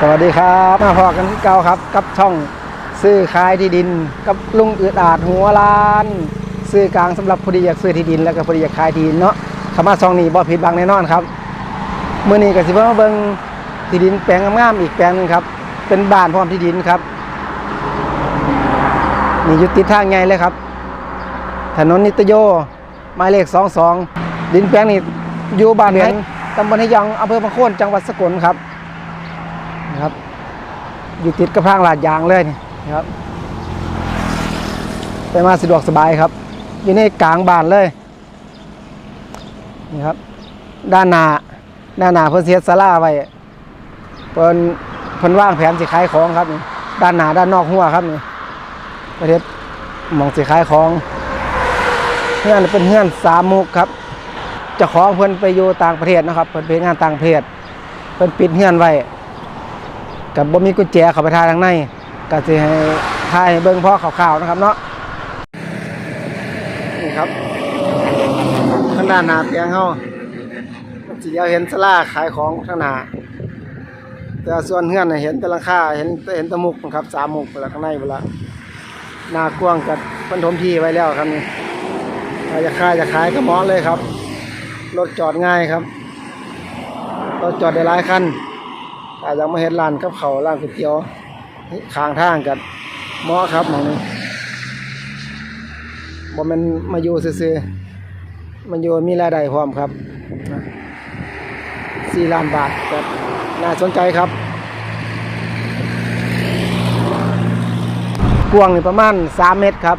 สวัสดีครับ มาพอกันที่เก่าครับ กับช่องซื้อขายที่ดิน กับลุงอึดอาดหัวล้านซื้อกลางสำหรับผู้ที่อยากซื้อที่ดิน แล้วก็ผู้ที่อยากขายที่ดินเนาะคำว่าช่องนี้บ่ผิดบังแน่นอนครับเมื้อนี้ก็สิมาเบิ่งที่ดินแปลงงามๆอีกแปลงหนึงครับ เป็นบ้านพร้อมที่ดินครับนี่ยู่ติดทางใหญ่เลยครับ ถนนนิตโยหมายเลข22ดินแปลงนี้อยู่บ้านไหนตำบลให้ยังอำเภอบางโคนจังหวัดสกลครับ อยู่ติดกับทางลาดยางเลยนี่นะครับไปมาสะดวกสบายครับ อยู่ในกลางบานเลยนี่ครับ ด้านหน้าด้านหน้าเพิ่นเสียศาลาไว้เพิ่นเพิ่นว่างแผนสิขายของครับนี่ด้านหน้าด้านนอกหัวครับนี่ประเทศมองสิขายของเฮือนเป็นเฮือนสามมุกครับจ้าของเพิ่นไปอยู่ต่างประเทศนะครับ เพิ่นไปเฮ็ดงานต่างประเทศ เพิ่นปิดเฮือนไว้ กับบ่มีกุญแจเข้าไปทาทางในก็สิให้ทายให้เบิ่งพ่อข่าวๆนะครับเนาะนี่ครับทางด้านหน้าเตียงเฮาสิเดียวเห็นศาลาขายของข้างหน้าแต่ส่วนเฮือนเห็นแต่ลังคาเห็นเห็นตะมุกครับสามมุกแล้วข้างในเวลาหน้ากว้างกับเพิ่นถมที่ไว้แล้วครับนี่ถ้าจะขายจะขายก็เหมอเลยครับรถจอดง่ายครับรถจอดได้หลายคัน อาจจะมาเห็นร้านกับเขาร้านก๋วยเตี๋ยวข้างทางกันเหมาะครับมองนี้บ่มันมาอยู่ซื่อๆมันอยู่มีรายได้พร้อมครับ4ล้านบาทก็น่าสนใจครับกว้างประมาณ3เมตรครับ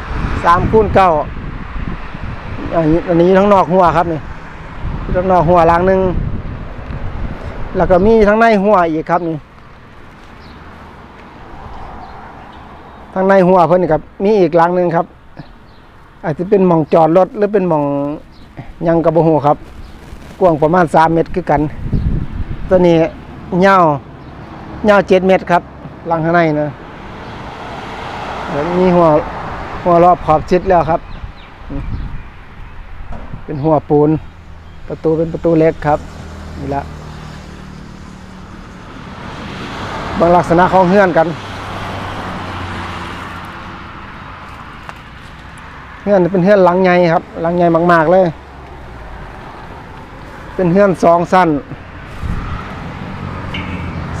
3คูณ9อันนี้อันนี้ทั้งนอกหัวครับนี่ทั้งนอกหัวหลังหนึ่ง แล้วก็มีทั้งในหัวอีกครับนี่ทั้งในหัวเพิ่นนี่ครับมีอีกหลังหนึ่งครับ อาจจะเป็นหม่องจอดรถหรือเป็นหม่องยังกระบหูครับ กว้างประมาณสามเมตรคือกัน ตัวนี้ยาวยาวเจ็ดเมตรครับหลังข้างในนะมีหัวหัวรอบขอบชิดแล้วครับ เป็นหัวปูน ประตูเป็นประตูเล็กครับนี่ละ บางลักษณะของเฮือนกันเฮือนเป็นเฮือนหลังใหญ่ครับหลังใหญ่มาก ๆ เลย เป็นเฮือนสองสั้น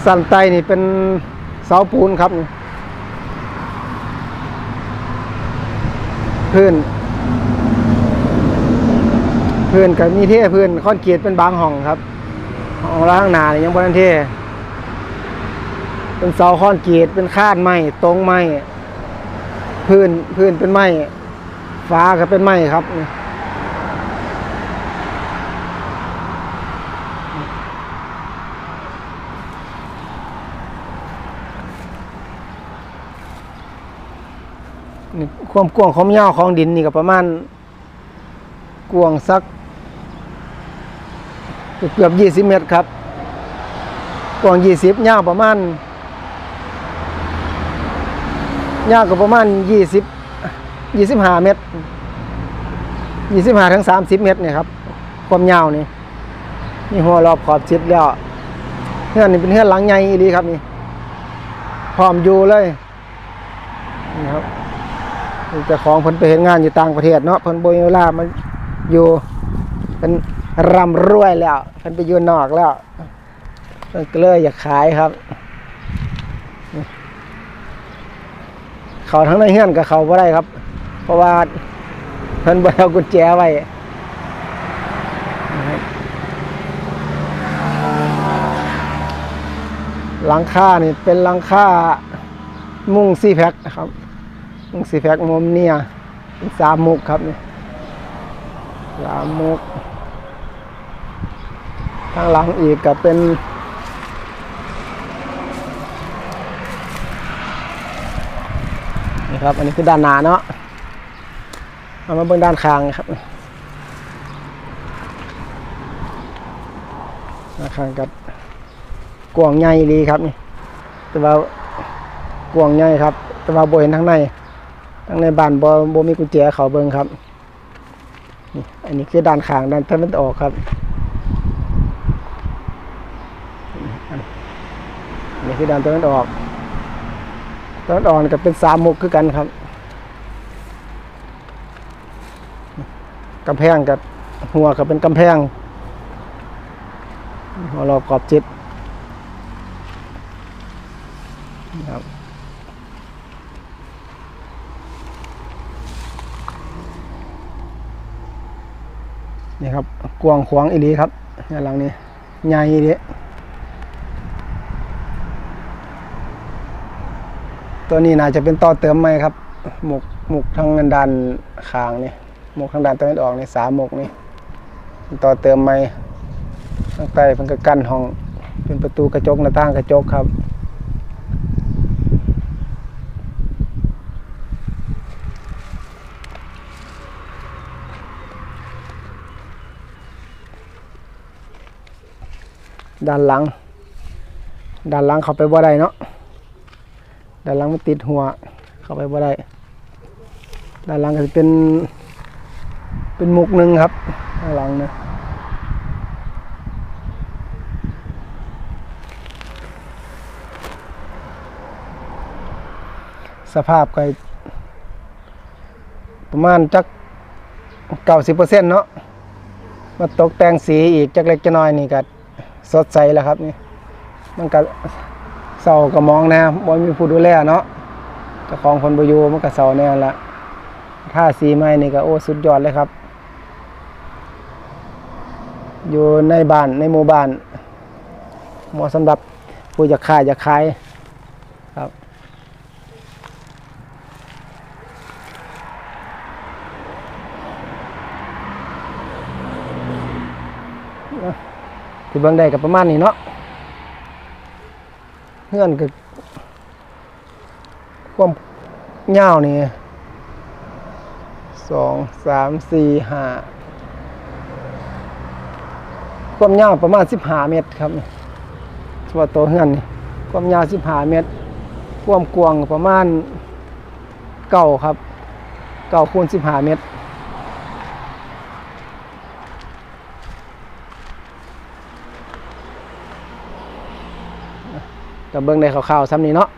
สั้นไตนี่เป็นเสาปูนครับพื้นพื้นกับมีเท่พื้นคอนกรีตเป็นบางห้องครับห้องล่างหนานี่ยังบนนั้นเท่ เป็นเสาคอนกรีตเป็นคาดไม้ตรงไม้พื้นพื้นเป็นไม้ฟ้าก็เป็นไม้ครับนี่ความกว้างความยาวของดินนี่ก็ประมาณกว้างสักเกือบยี่สิบเมตรครับกว้างยี่สิบยาวประมาณ ยาวก็ประมาณยี่สิบยี่สิบห้าเมตรยี่สิบห้าถึงสามสิบเมตรเนี่ยครับความยาวนี่นี่หัวรอบขอบชิดแล้วเฮือนนี่เป็นเฮือนหลังใหญ่อีดีครับนี่พร้อมอยู่เลยนี่ครับจ้าของเพิ่นไปเห็นงานอยู่ต่างประเทศเนาะเพิ่นบ่มีเวลามาอยู่เป็นร่ำรวยแล้วเพิ่นไปอยู่นอกแล้วเพิ่นก็เลยอยากขายครับ เขาทั้งในเฮือนกับเขาบ่ได้ครับ เพราะว่าเพิ่นบ่เอากุญแจไว้หลังคานี่เป็นหลังคามุ้งซีแพ็คนะครับมุ้งซีแพ็คมุมเนี่ยสามมุกครับนี่สามมุกข้างหลังอีกก็เป็น ครับ อันนี้คือด้านหน้าเนาะเอามาเบิ่งด้านข้างครับด้านข้างกับกวางใหญ่ดีครับนี่แต่ว่ากวางใหญ่ครับ แต่ว่าโบเห็นทางในทางในบ้านโบ่บ่มีกุญแจเขาเบิ่งครับนี่อันนี้คือด้านข้างด้านตะวันออกครับนี่คือด้านตะวันออก ตะวันออนก็เป็นสามมุกคือกันครับกำแพงกับหัวก็เป็นกำแพงหัวรอบขอบจิตครับนี่ครับกวางขวางอีหลีครับหลังนี้ใหญ่อีหลี ตัวนี้น่าจะเป็นต่อเติมไหมครับ หมกหมกทางด้านคางนี่หมกทางด้านตะวันออกนี่สามหมกนี่ต่อเติมไหมข้างใต้เป็นกระกั้นห้อง เป็นประตูกระจกหน้าต่างกระจกครับด้านหลัง ด้านหลังเขาไปบ่ได้เนาะ ด้านหลังมันติดหัว เข้าไปบ่ได้ด้านหลังก็สิเป็น เป็นมุกหนึ่งครับด้านหลังนี่ยสภาพก็ประมาณจักเก้าสิบเปอร์เซ็นต์เนาะมาตกแต่งสีอีกจักเล็กจะน้อยนี่ก็สดใสแล้วครับนี่มันก็ เศร้าก็มองแนะบ่มีผู้ดูแลเนาะเจ้าของคนบ่อยู่มันก็เศร้าแน่ละถ้าสีใหม่นี่ก็โอ้สุดยอดเลยครับ อยู่ในบ้านในหมู่บ้านเหมาะสำหรับผู้อยากขายอยากขายครับที่เบิ่งได้กับประมาณนี้เนาะ งื่อนก็ความยาวนี่สองสามสี่ห้าความยาวประมาณสิบห้าเมตรครับสำหรับตัวเงื่อนนี่ความยาวสิบห้าเมตร ความกว้างประมาณเก้าครับเก้าคูณสิบห้าเมตร กับเบิ้งในข่าวๆซ้ำนี้เนาะ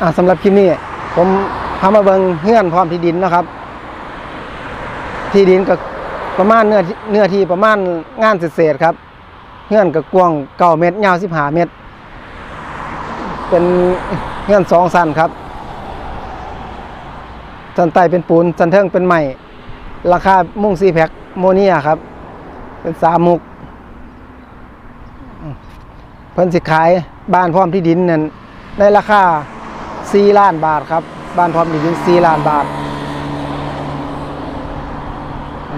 อะสำหรับคลิปนี้ผมพามาเบิ้งเฮือนพร้อมที่ดินนะครับ ที่ดินก็ประมาณเนื้อเนื้อที่ประมาณงานเศษครับเฮือนก็กว้างเก้าเมตรยาวสิบห้าเมตร เป็นเฮือนสองสันครับสันใต้เป็นปูนสันเทิงเป็นไม้ราคามุ่งซีแพ็คโมเนียครับ เป็นสามมุกเพิ่นสิขายบ้านพร้อมที่ดินนั่นในราคา4ล้านบาทครับ บ้านพร้อมที่ดิน4ล้านบาท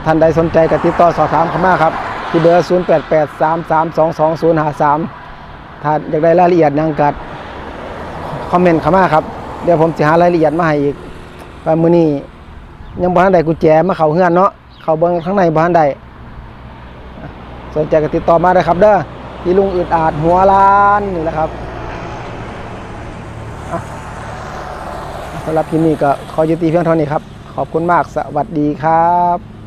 ท่านใดสนใจก็ติดต่อสอบถามเข้ามาครับ ที่เบอร์ 0883322053 ถ้าอยากได้รายละเอียดหยังกัดคอมเมนต์เข้ามาครับ เดี๋ยวผมจะหารายละเอียดมาให้อีกว่ามื้อนี้ยังบ่ทันได้กุญแจมาเข้าเฮือนเนาะเข้าเบิ่งข้างในบ่ทันได้ สนใจก็ติดต่อมาได้ครับเด้อที่ลุงอึดอาดหัวล้านนี่แหละครับสำหรับคลิปนี้ก็ขอยุติเพียงเท่านี้ครับ ขอบคุณมากสวัสดีครับ